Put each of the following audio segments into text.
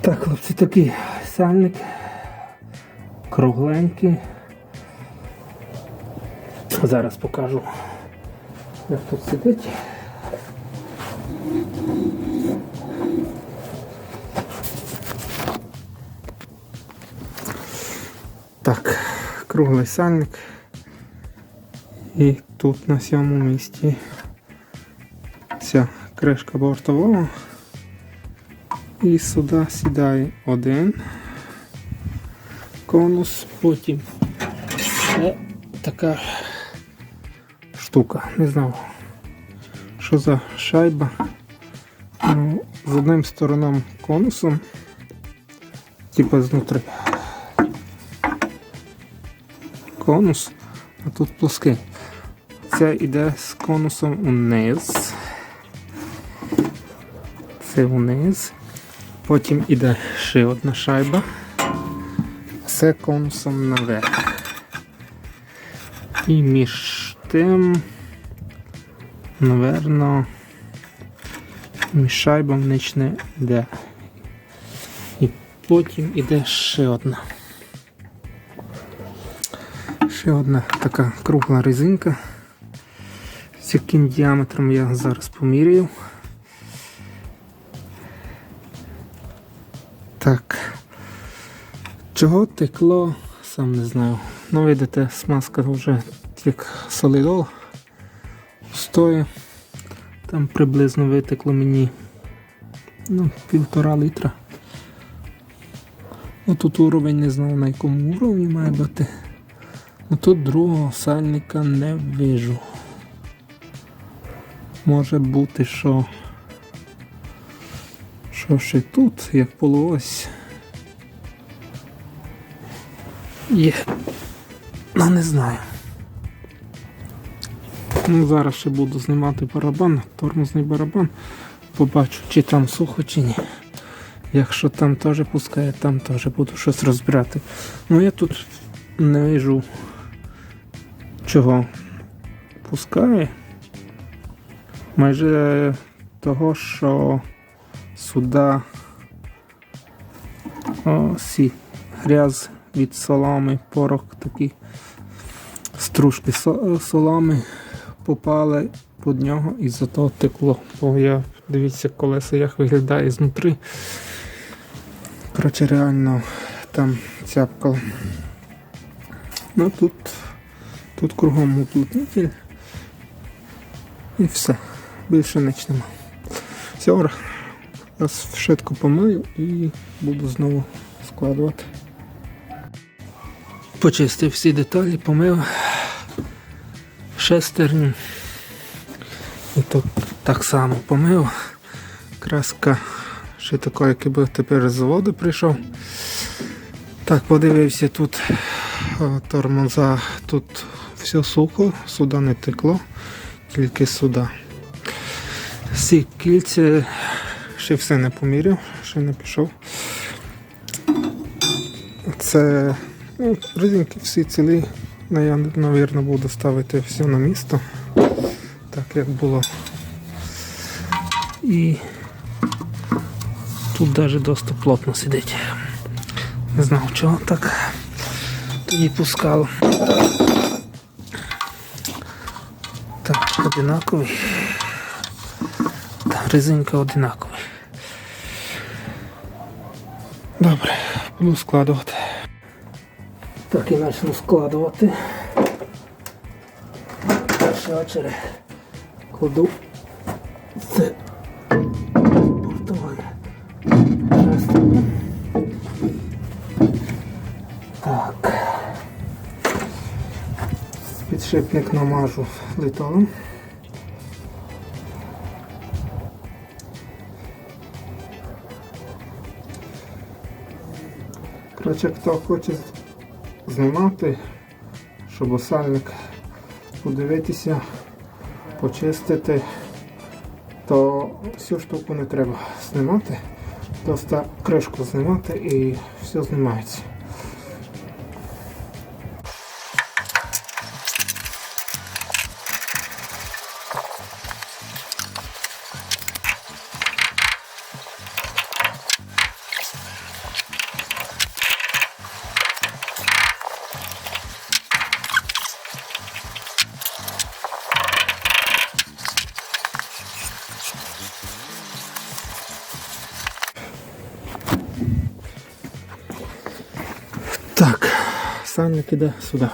Так, хлопці, такий сальник. Кругленький. Зараз покажу, як тут сидить. Так, круглий сальник. І тут на сьомому місці ця кришка бортового. І сюди сідає один конус, потім це така штука. Не знаю, що за шайба. Ну, з одним сторонам конусом, типу знутри. Конус, а тут плоский. Це йде з конусом униз. Це вниз. Потім іде ще одна шайба. Це конусом наверх. І між тим, наверно, між шайбами ніч не йде. І потім іде ще одна. Ще одна така кругла резинка. З яким діаметром я зараз поміряю. Чого текло, сам не знаю. Ну, видите, смазка вже як солідол стоїть. Там приблизно витекло мені ну, півтора літра. Ну, тут уровень не знаю на якому уровні має бути. Ну тут другого сальника не вижу. Може бути, що що ще тут, як полуось. Є. Ну не знаю. Ну, зараз ще буду знімати барабан, тормозний барабан. Побачу, чи там сухо, чи ні. Якщо там теж пускає, там теж буду щось розбирати. Ну я тут не вижу чого пускає. Майже того, що сюди осі гряз від соломи, порох такі стружки соломи попали під нього і за того текло. Бо я дивіться колеса як виглядає знутри. Коротше, реально там цяпкало. Ну тут, тут кругом уплотнитель. І все. Більше ніч нема. Зараз швидко помию і буду знову складувати. Почистив всі деталі, помив шестерню. І тут так само помив. Краска ще така, як би тепер з заводу прийшов. Так, подивився тут тормоза, тут все сухо, сюди не текло, тільки сюди. Всі кільця ще все не поміряв, ще не пішов. Це ну, всі цілі. Ну, Я, мабуть, буду ставити все на місто, так як було. І тут навіть досить плотно сидить. Не знав чого так тоді пускало. Так, одинаковий. Так, резинка одинакова. Добре, буду складувати. І почну складувати. Очередь кладу це. Шестерню. Так. Підшипник намажу литолом. Коротше, хто хоче знімати, щоб осальник подивитися, почистити, то всю штуку не треба знімати. Просто кришку знімати і все знімається. Так, сам кида сюда.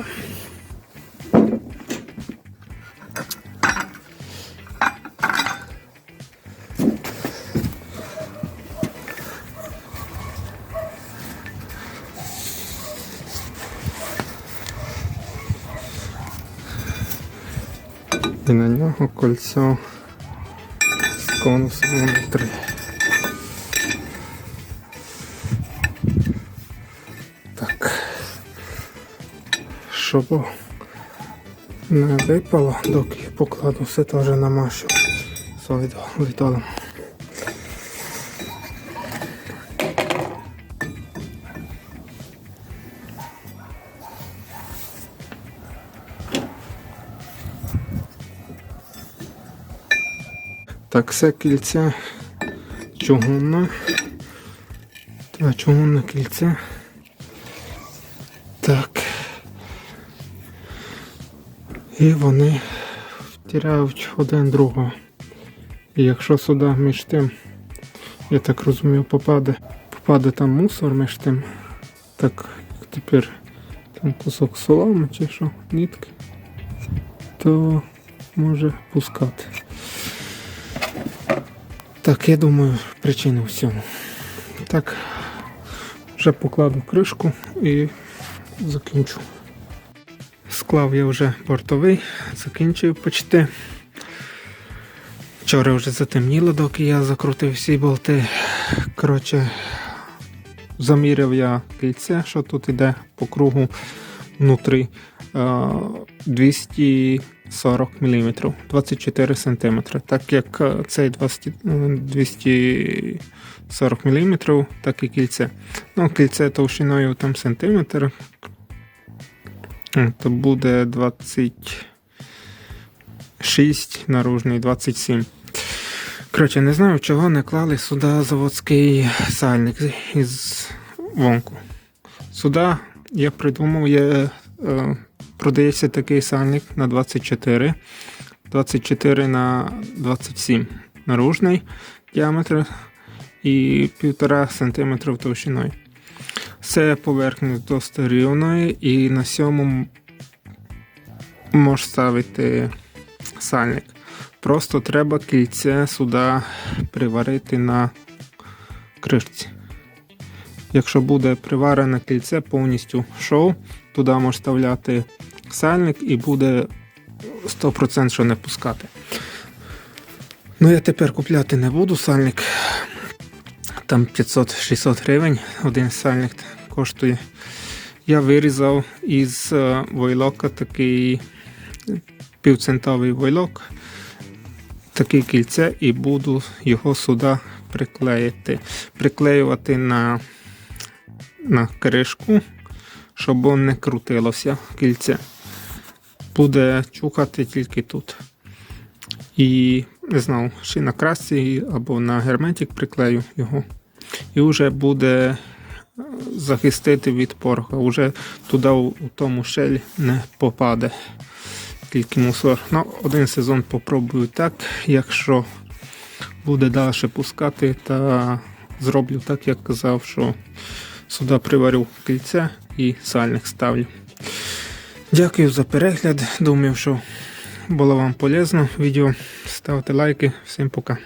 І на нього кольцо з конусом внутрі. Так. Щоб не випало, доки покладу все теж намашу солідолом. Так, все кільце чугунне. Та чугунне кільце. Так. І вони втирають один другого. І якщо сюди між тим, я так розумію, попаде, попаде там мусор між тим, так як тепер там кусок соломи чи що, нітки, то може пускати. Так, я думаю, причина в. Так, вже покладу кришку і закінчу. Склав я вже портовий, закінчую почти. Вчора вже затемніло, доки я закрутив всі болти. Коротше, заміряв я кільце, що тут іде по кругу внутрі е, 200. 40 мм 24 см, так як е, цей 240 е, мм, так і кільце. Ну, кільце товщиною там сантиметр, то буде 26 наружний, 27. Коротше, не знаю, чого не клали сюди заводський сальник із вонку. Сюди я придумав є продається такий сальник на 24, 24 на 27 наружний діаметр і 1,5 см товщиною. Це поверхня досить рівною і на сьому можеш ставити сальник. Просто треба кільце сюди приварити на кришці. Якщо буде приварене кільце повністю шоу, туди можеш вставляти сальник і буде 100% що не пускати. Ну я тепер купляти не буду сальник. Там 500-600 гривень один сальник коштує. Я вирізав із е, войлока такий півцентовий войлок, таке кільце, і буду його сюди приклеїти. Приклеювати на, на кришку, щоб воно не крутилося кільце. Буде чухати тільки тут. І не знаю, чи на красці або на герметик приклею його. І вже буде е, захистити від пороху. Вже туди у тому щель не попаде тільки мусор. Ну, один сезон попробую так. Якщо буде далі пускати, то зроблю так, як казав, що сюди приварю кільце і сальник ставлю. Дякую за перегляд. Думаю, що було вам полезно відео. Ставте лайки. Всім пока.